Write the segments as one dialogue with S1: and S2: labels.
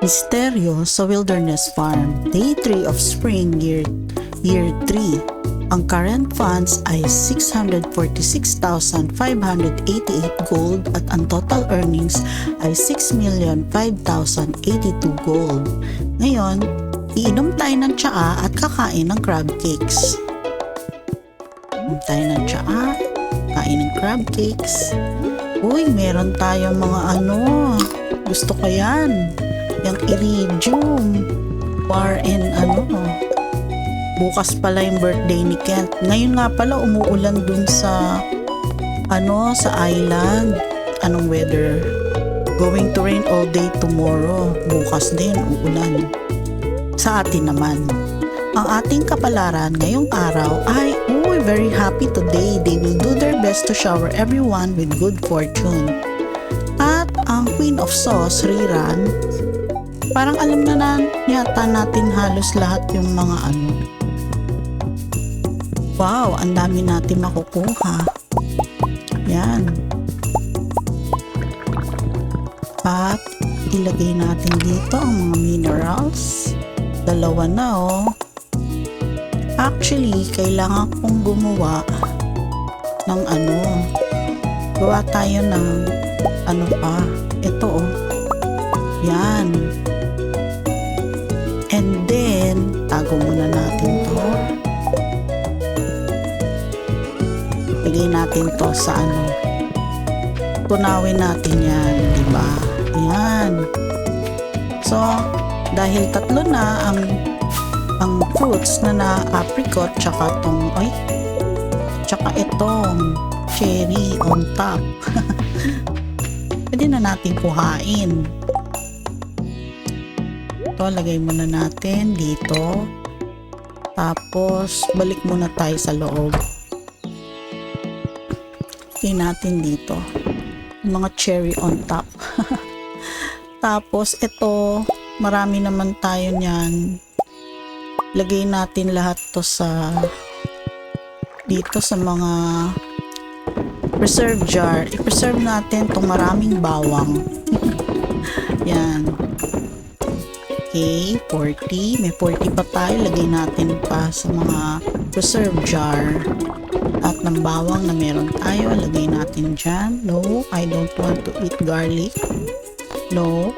S1: Misteryo sa Wilderness Farm, Day 3 of Spring Year, year 3. Ang current funds ay 646,588 gold at ang total earnings ay 6,005,082 gold. Ngayon, iinom tayo ng tsaa at kakain ng crab cakes. Inom tayo ng tsaa, kain ng crab cakes. Uy, meron tayong mga ano, gusto ko yan. Yung iridium. Bar and ano. Bukas pala yung birthday ni Kent. Ngayon nga pala umuulan dun sa ano, sa island. Anong weather? Going to rain all day tomorrow. Bukas din, uulan. Sa atin naman. Ang ating kapalaran ngayong araw ay, uy, very happy today. They will do their best to shower everyone with good fortune. At ang Queen of Sauce, Riran, parang alam na na yata natin halos lahat yung mga ano. Wow, ang dami natin makukuha. Yan. At ilagay natin dito ang mga minerals. Dalawa na oh. Actually, kailangan kong gumawa ng ano. Gawa tayo ng ano pa. Ito oh. Yan. Tago muna natin to. Lagay natin to sa ano. Tunawin natin yan, di ba? Yan. So, dahil tatlo na ang ang fruits na na apricot tsaka tong ay tsaka itong cherry on top. Pwede na natin kuhain. Ito, lagay muna natin dito. Tapos, balik muna tayo sa loob. Lagay natin dito. Mga cherry on top. Tapos, ito, marami naman tayo niyan. Lagay natin lahat to sa dito sa mga preserve jar. I-preserve natin itong maraming bawang. Yan. Okay, 40. May 40 pa tayo. Lagay natin pa sa mga preserve jar. At ng bawang na meron tayo, lagay natin dyan. No, I don't want to eat garlic. No.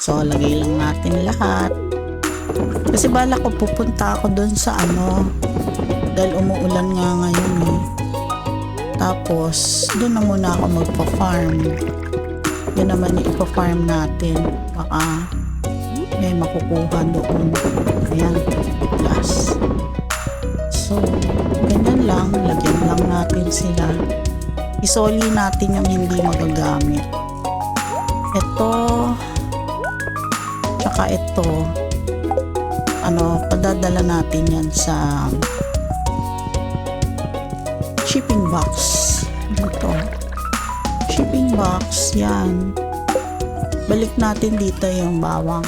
S1: So, lagay lang natin lahat. Kasi bala ko pupunta ako doon sa ano, dahil umuulan nga ngayon eh. Tapos, doon na muna ako magpa-farm. Yun naman yung ipa-farm natin. Baka may makukuha doon. Ayan, plus. So, ganyan lang. Lagyan lang natin sila. Isoli natin yung hindi magagamit. Ito, tsaka ito, ano, padadala natin yan sa shipping box. Dito. Shipping box, yan. Balik natin dito yung bawang.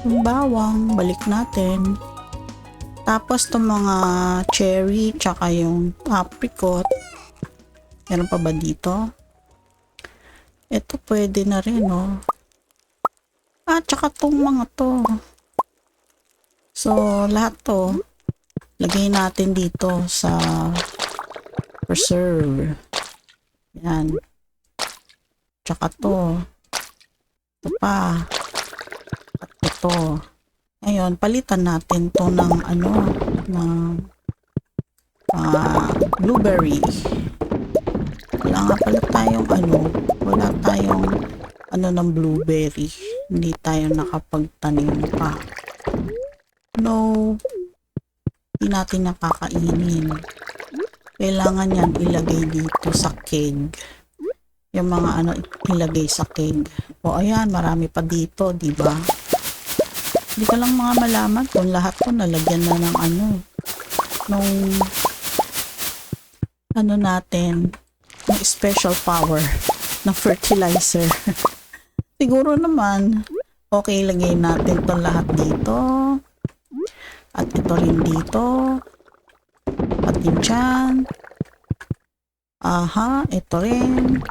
S1: Yung bawang, balik natin. Tapos itong mga cherry, tsaka yung apricot. Meron pa ba dito? Ito pwede na rin, oh. Ah, tsaka itong mga to. So, lahat to, lagay natin dito sa preserve. Yan. Tsaka to. Ito pa. Ito. Ngayon, palitan natin to ng ano, ng ah, blueberry. Wala nga pala tayong ano, wala tayong ano ng blueberry. Hindi tayo nakapagtanim pa. No, hindi natin nakakainin. Kailangan yan ilagay dito sa keg. Yung mga ano ilagay sa keg. O ayan, marami pa dito, di ba? Hindi ka lang mga malaman kung lahat to nalagyan na ng ano, nung ano natin, ng special power ng fertilizer. Siguro naman, okay, lagay natin to lahat dito. At ito rin dito. Pati dyan. Aha, ito rin.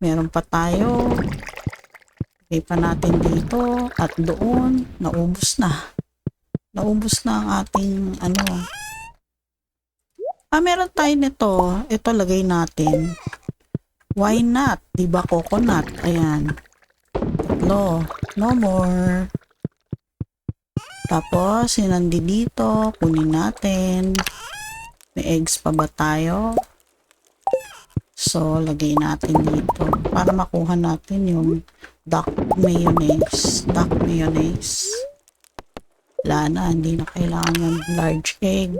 S1: Meron pa tayo. Pay pa natin dito at doon. Naubos na. Naubos na ang ating ano. Ah, meron tayo nito. Ito lagay natin. Why not? Di ba coconut? Ayan. Tatlo. No more. Tapos, sinandi dito. Kunin natin. May eggs pa ba tayo? So, lagay natin dito. Para makuha natin yung duck mayonnaise. Duck mayonnaise. Wala na. Hindi na kailangan yung large egg.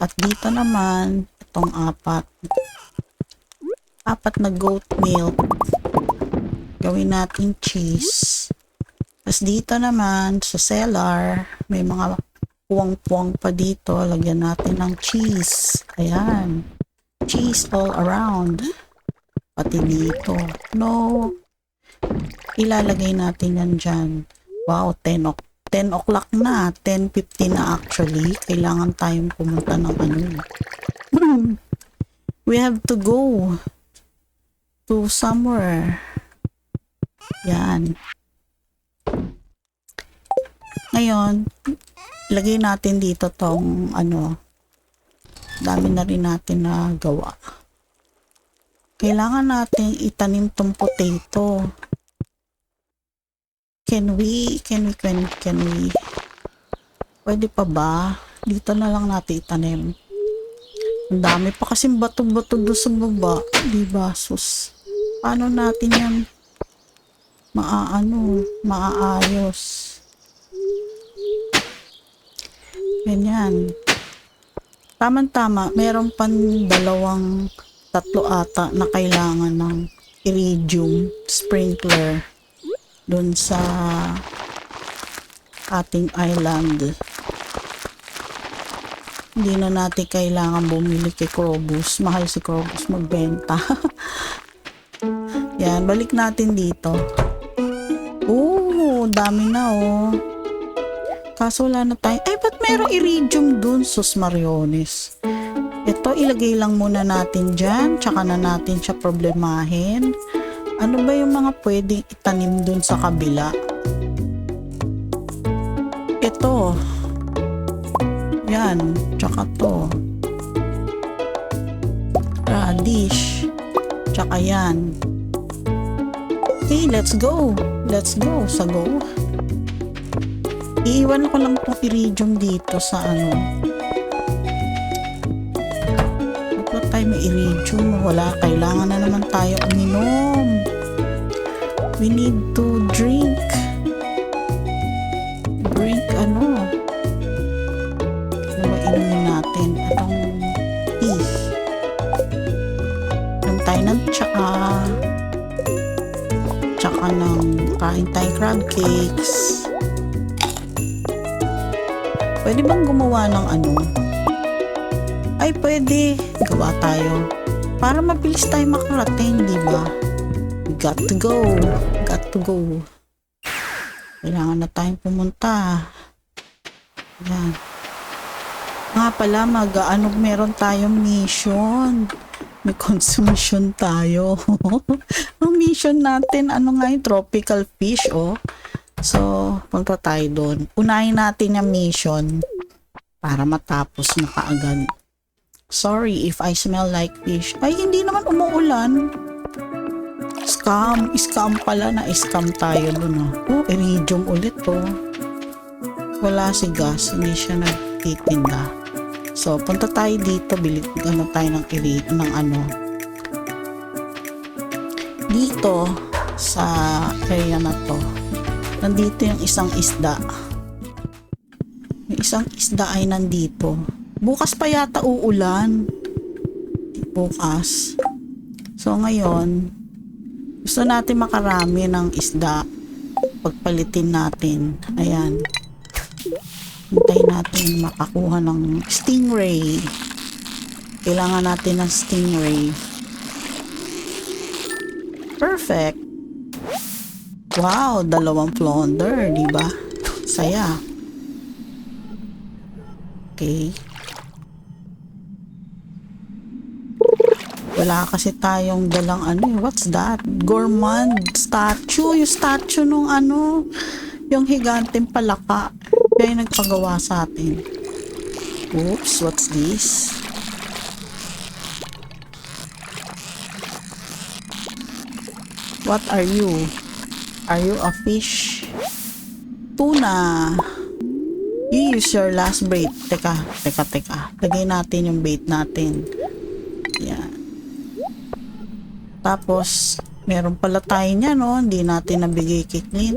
S1: At dito naman, itong apat. Apat na goat milk. Gawin natin cheese. Tapos dito naman, sa cellar, may mga puwang-puwang pa dito. Lagyan natin ng cheese. Ayan. Cheese all around. Pati dito. No. Ilalagay natin yan dyan. Wow, 10 o'clock. 10 o'clock na. 10.50 na actually. Kailangan tayong pumunta ng ano. We have to go to somewhere. Yan. Ngayon, lagay natin dito tong ano, dami na rin natin na gawa. Kailangan natin itanim tong potato. Can we, can we, can, can we, pwede pa ba? Dito na lang natin itanim. Ang dami pa kasing bato-bato doon sa baba. Di ba, sus? Paano natin yan maaano, maaayos? Ganyan. Tama-tama, meron pang dalawang tatlo ata na kailangan ng iridium sprinkler dun sa ating island. Hindi na natin kailangan bumili kay Krobus. Mahal si Krobus magbenta. Yan, balik natin dito. Oo, dami na oh. Kaso wala na tayo. Ay, ba't mayroong iridium dun, sus Mariones? Ito, ilagay lang muna natin dyan. Tsaka na natin siya problemahin. Ano ba yung mga pwedeng itanim dun sa kabila? Ito. Yan. Tsaka to. Radish. Tsaka yan. Okay, let's go. Let's go. Sa go. Iiwan ko lang tong iridium dito sa ano. Kapag tayo may iridium, wala. Kailangan na naman tayo uminom. We need to drink. Drink ano? Ano ba inumin natin? Itong tea. Inom tayo ng tsaka. Tsaka ng kain tayo crab cakes. Pwede bang gumawa ng ano? Ay, pwede. Gawa tayo. Para mabilis tayo makarating, di ba? Got to go. To go. Kailangan na tayong pumunta. Yan. Nga pala, mag, ano, meron tayong mission. May consumption tayo. Ang mission natin, ano nga yung tropical fish, oh. So, punta tayo doon. Unahin natin yung mission para matapos na kaagad. Sorry if I smell like fish. Ay, hindi naman umuulan. Scam. Scam pala na scam tayo doon. Oh, oh iridium ulit to. Oh. Wala si gas. Hindi siya nagtitinda. So, punta tayo dito. Bili, ano tayo ng iri, ng ano. Dito, sa area na to, nandito yung isang isda. Yung isang isda ay nandito. Bukas pa yata uulan. Bukas. So ngayon, gusto natin makarami ng isda. Pagpalitin natin. Ayan. Hintayin natin makakuha ng stingray. Kailangan natin ng stingray. Perfect. Wow, dalawang flounder, di ba? Saya. Okay. Wala kasi tayong dalang ano eh. What's that? Gourmand statue. Yung statue nung ano, yung higanteng palaka. Kaya yung nagpagawa sa atin. Oops, what's this? What are you? Are you a fish? Tuna. You use your last bait. Teka, teka, teka. Lagay natin yung bait natin. Yan. Tapos, meron pala tayo niya, no? Hindi natin nabigay kay.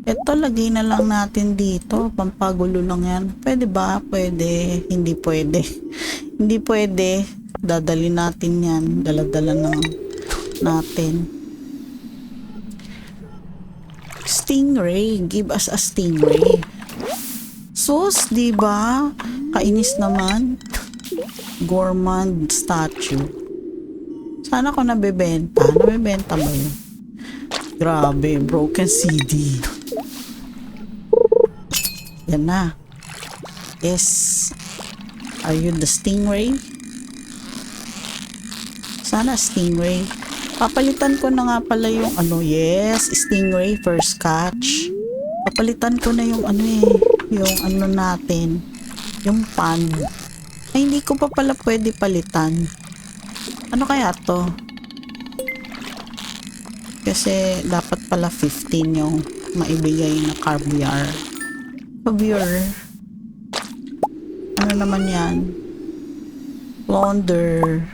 S1: Ito, lagay na lang natin dito. Pampagulo lang yan. Pwede ba? Pwede. Hindi pwede. Hindi pwede. Dadali natin yan. Daladala na natin. Stingray. Give us a stingray. Sus, di ba? Kainis naman. Gourmand statue. Sana ko nabebenta. Nabebenta ba yun? Grabe, broken CD. Yan na. Yes. Are you the stingray? Sana stingray. Papalitan ko na nga pala yung ano, yes, stingray first catch. Papalitan ko na yung ano eh, yung ano natin, yung pan. Ay, hindi ko pa pala pwede palitan. Ano kaya to? Kasi dapat pala 15 yung maibigay na caviar. Caviar. Ano naman yan? Launder.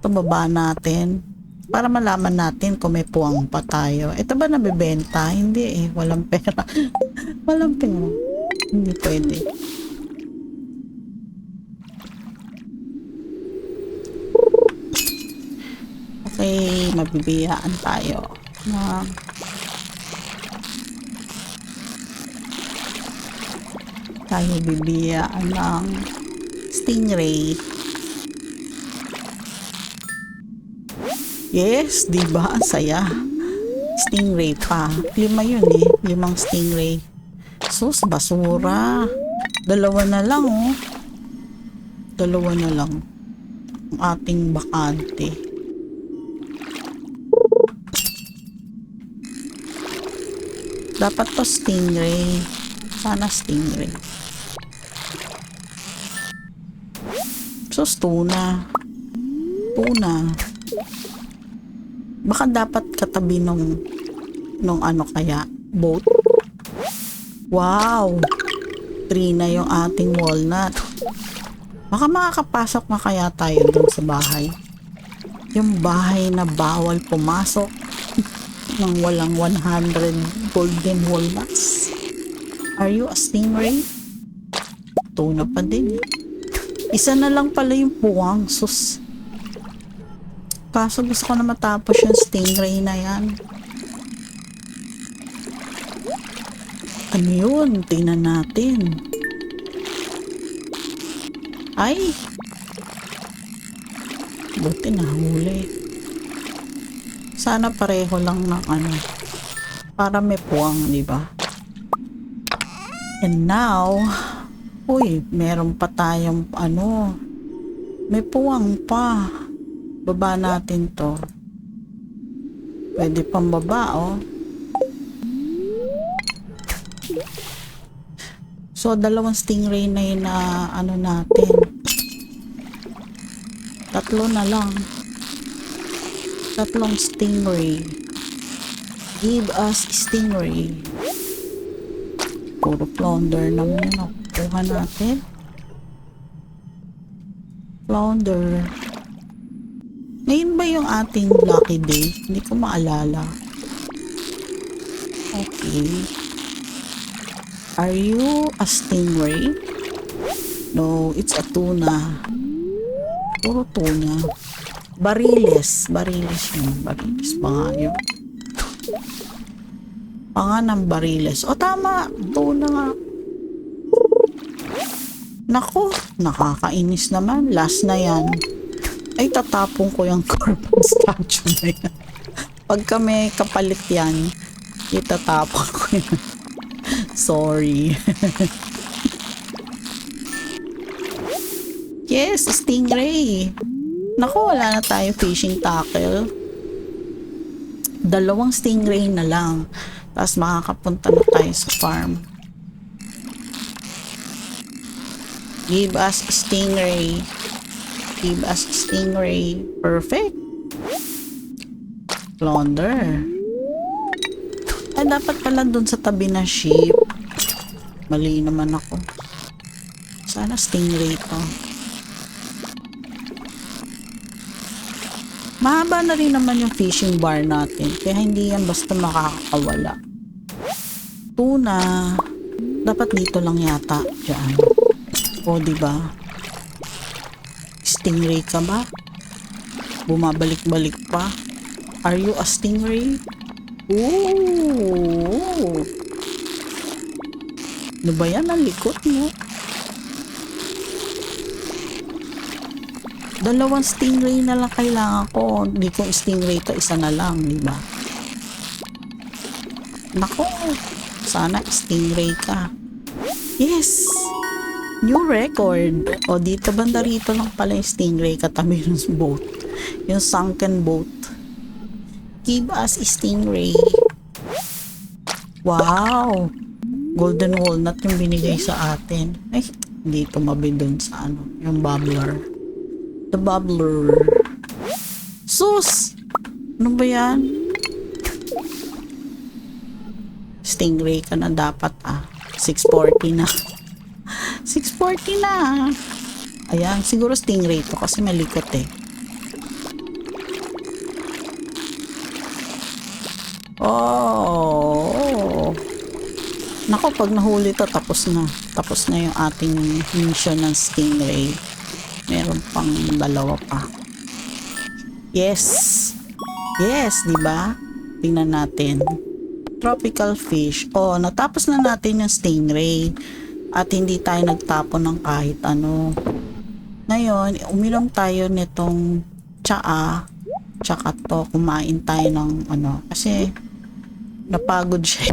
S1: Ito baba natin. Para malaman natin kung may puwang pa tayo. Ito ba nabibenta? Hindi eh. Walang pera. Walang pera. Hindi pwede. Okay, mabibiyaan tayo. Na tayo bibiyaan ng stingray. Yes, di ba? Saya. Stingray pa. Lima yun eh. Limang stingray. Sus, basura. Dalawa na lang oh. Dalawa na lang. Ang ating bakante. Dapat to stingray. Sana stingray. Sus, tuna. Tuna. Baka dapat katabi nung nung ano kaya boat. Wow. Tree na yung ating walnut. Baka makakapasok na kaya tayo dun sa bahay. Yung bahay na bawal pumasok ng walang 100 golden walnuts. Are you a stingray? Tuna pa din. Isa na lang pala yung puwang. Sus. Kaso gusto ko na matapos yung stingray na yan. Ano yun? Tingnan natin. Ay! Buti nahuli. Sana pareho lang ng ano. Para may puwang, di ba? And now, uy, meron pa tayong ano. May puwang pa baba natin to. Pwede pang baba, oh. So, dalawang stingray na yun na ano natin. Tatlo na lang. Tatlong stingray. Give us stingray. Puro flounder naman yun. Kuha natin. Flounder. Ngayon ba yung ating lucky day? Hindi ko maalala. Okay. Are you a stingray? No, it's a tuna. Puro tuna. Bariles. Bariles yun. Bariles pa nga yun. Panga ng bariles. O tama. Tuna nga. Nako, nakakainis naman. Last na yan ay tatapong ko yung carbon statue na yan. Pagka may kapalit yan, itatapon ko yan. Sorry. yes, stingray. Naku, wala na tayo fishing tackle. Dalawang stingray na lang. Tapos makakapunta na tayo sa farm. Give us stingray. Give us stingray. Perfect. Plunder. Ay, dapat pala dun sa tabi ng ship. Mali naman ako. Sana stingray to. Mahaba na rin naman yung fishing bar natin. Kaya hindi yan basta makakawala. Tuna. Dapat dito lang yata. Diyan. O, ba? Stingray ka ba? Bumabalik-balik pa. Are you a stingray? Ooh. Ano ba yan? Ang likot mo. Dalawang stingray na lang kailangan ko. Hindi ko stingray to isa na lang, di ba? Nako, sana stingray ka. Yes! New record. O, dito banda rito lang pala yung stingray katabi ng boat. Yung sunken boat. Give us stingray. Wow! Golden walnut yung binigay sa atin. Ay, hindi tumabi dun sa ano, yung bubbler. The bubbler. Sus! Ano ba yan? Stingray ka na dapat ah. 640 na. 640 na. Ayan, siguro stingray to kasi malikot eh. Oh. Nako, pag nahuli to, tapos na. Tapos na yung ating mission ng stingray. Meron pang dalawa pa. Yes. Yes, di ba? Tingnan natin. Tropical fish. Oh, natapos na natin yung stingray. At hindi tayo nagtapon ng kahit ano. Ngayon, uminom tayo nitong tsaa. Tsaka to, kumain tayo ng ano. Kasi, napagod siya.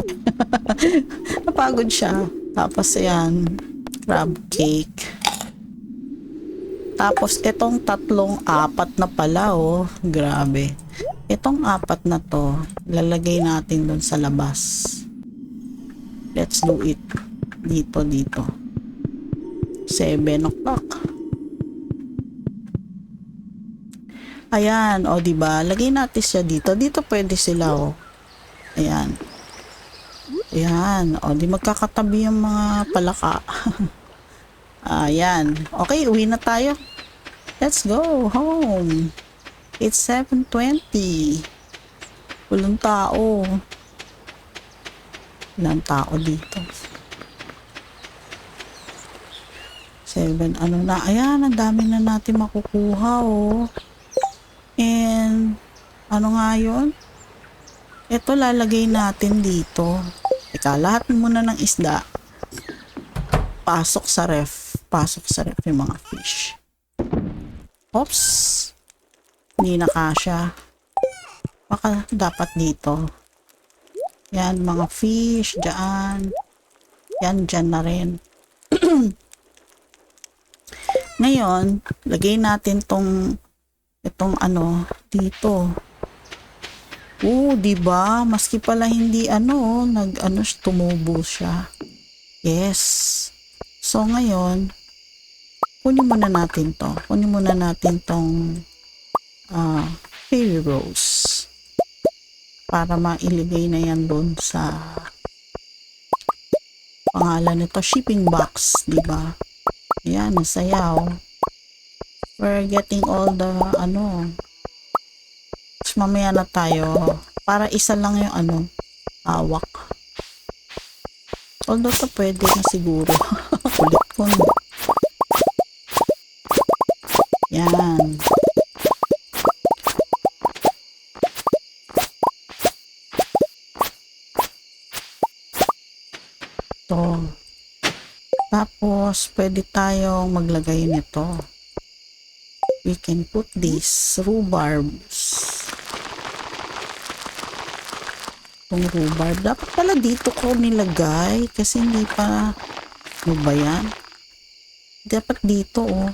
S1: napagod siya. Tapos, ayan, crab cake. Tapos, itong tatlong apat na pala, oh. Grabe. Itong apat na to, lalagay natin dun sa labas. Let's do it. Dito, dito. 7 o'clock. Ayan, oh, di ba? Lagay natin siya dito. Dito pwede sila, oh. Ayan. Ayan. O, di magkakatabi yung mga palaka. Ayan. Okay, uwi na tayo. Let's go home. It's 7.20. Walang tao. Walang tao dito. 7, ano na. Ayan, ang dami na natin makukuha, oh. And, ano nga yun? Ito lalagay natin dito. Teka, lahat muna ng isda. Pasok sa ref. Pasok sa ref yung mga fish. Oops. Hindi na kasha. Baka dapat dito. Yan, mga fish, dyan. Yan, dyan na rin. Ngayon, lagay natin tong itong ano dito. Oo, 'di ba? Maski pala hindi ano, nag ano tumubo siya. Yes. So ngayon, kunin muna natin 'to. Kunin muna natin tong uh, fairy rose para mailigay na yan doon sa pangalan nito shipping box, 'di ba? Yan, nasayaw. We're getting all the, ano, Tapos mamaya na tayo. Para isa lang yung, ano, hawak. Although to pwede na siguro. Kulit ko, no? pwede tayong maglagay nito. We can put this rhubarbs. Itong rhubarb. Dapat pala dito ko nilagay kasi hindi pa ano ba yan? Dapat dito oh.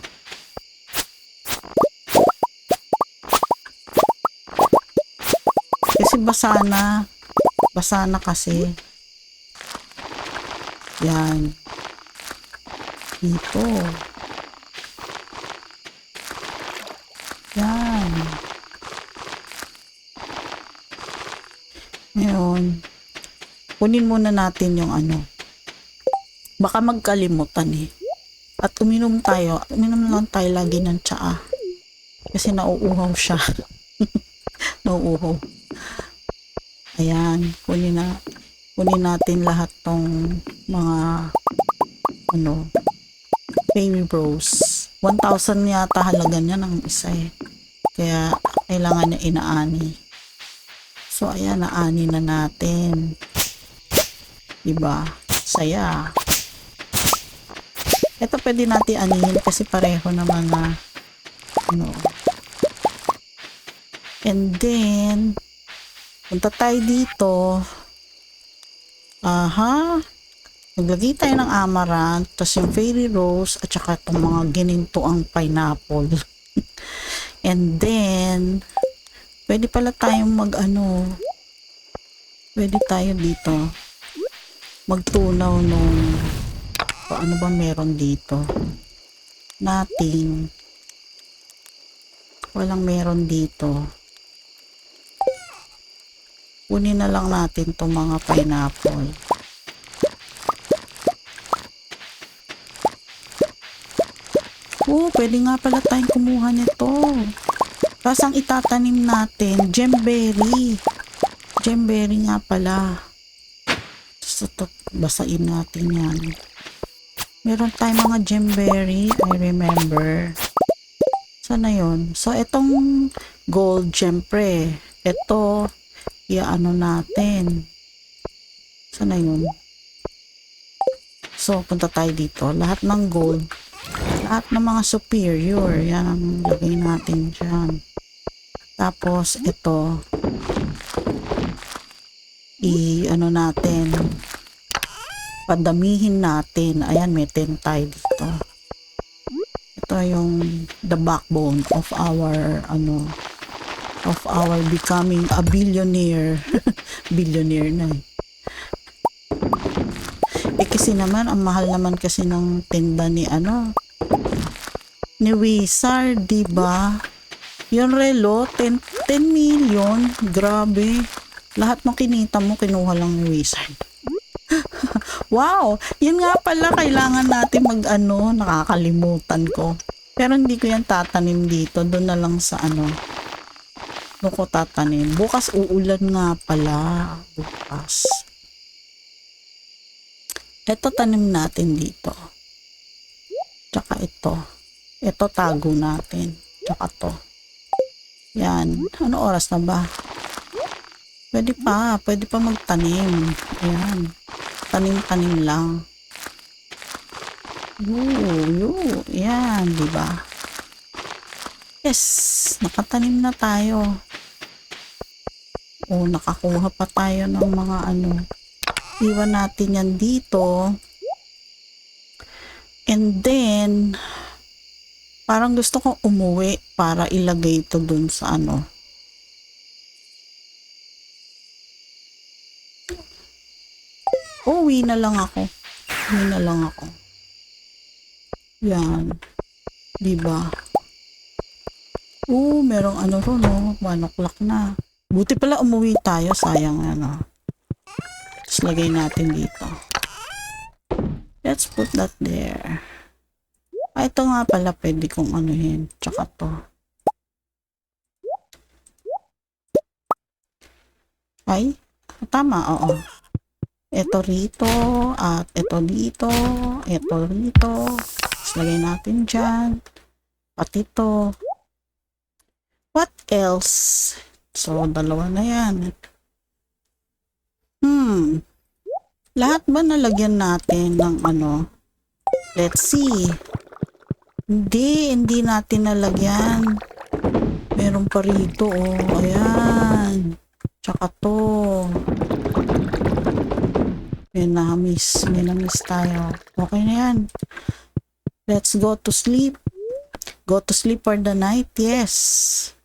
S1: Kasi basa na. Basa na kasi. Yan. Dito. Yan. Ngayon, kunin muna natin yung ano. Baka magkalimutan eh. At uminom tayo. Uminom lang tayo lagi ng tsaa. Kasi nauuhaw siya. nauuhaw. Ayan, kunin na kunin natin lahat tong mga ano baby bros 1,000 yata halaga niya ng isa eh. Kaya kailangan niya inaani. So ayan naani na natin. Diba? Saya. Ito pwede natin anihin kasi pareho naman na ano. And then punta tayo dito. Aha. Naglagay tayo ng amaranth, tapos yung fairy rose, at saka itong mga ginintuang pineapple. And then, pwede pala tayong mag ano, pwede tayo dito, magtunaw nung, paano ba meron dito? Nothing. Walang meron dito. Kunin na lang natin itong mga pineapple. Oh, pwede nga pala tayong kumuha nito. Tapos ang itatanim natin, gemberry. Gemberry nga pala. Tapos ito, basain natin yan. Meron tayong mga gemberry, I remember. Sana yon. So, itong gold, syempre, ito, iaano natin. Sana yun? So, punta tayo dito. Lahat ng gold, lahat ng mga superior, yan ang lagay natin dyan. Tapos, ito, i, ano natin, padamihin natin. Ayan, may 10 tayo dito. Ito yung the backbone of our, ano, of our becoming a billionaire. billionaire na eh. Eh kasi naman, ang mahal naman kasi ng tinda ni ano, ni Wizard, di ba? Yung relo, 10, 10 million. Grabe. Lahat ng kinita mo, kinuha lang ni Wizard. wow! Yun nga pala, kailangan natin mag ano, nakakalimutan ko. Pero hindi ko yan tatanim dito. Doon na lang sa ano. Doon ko tatanim. Bukas uulan nga pala. Bukas. Ito tanim natin dito. Tsaka ito. Ito tago natin. Tsaka to. Yan. Ano oras na ba? Pwede pa. Pwede pa magtanim. Ayan. Tanim-tanim lang. Yoo, yoo. Yan, di ba? Yes, nakatanim na tayo. O, nakakuha pa tayo ng mga ano. Iwan natin yan dito. And then, parang gusto kong umuwi para ilagay ito dun sa ano. Uwi na lang ako. Uwi na lang ako. Yan. Diba? Oo, merong ano ro, no? One o'clock na. Buti pala umuwi tayo. Sayang ano. Tapos lagay natin dito. Let's put that there. Ah, ito nga pala pwede kong anuhin. Tsaka to. Ay, tama, oo. Ito rito, at ito dito, ito rito. Tapos lagay natin dyan. Pati to. What else? So, dalawa na yan. Hmm. Lahat ba nalagyan natin ng ano? Let's see. Hindi, hindi natin nalagyan. Meron pa rito, oh. Ayan. Tsaka to. May na-miss. May na-miss tayo. Okay na yan. Let's go to sleep. Go to sleep for the night. Yes.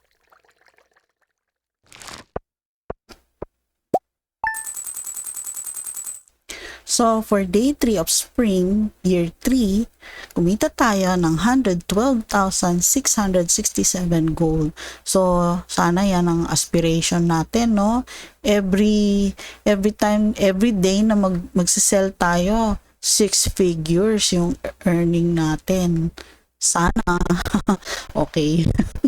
S1: So, for day 3 of spring, year 3, kumita tayo ng 112,667 gold. So, sana yan ang aspiration natin, no? Every, every time, every day na mag, magsisell tayo, six figures yung earning natin. Sana. okay.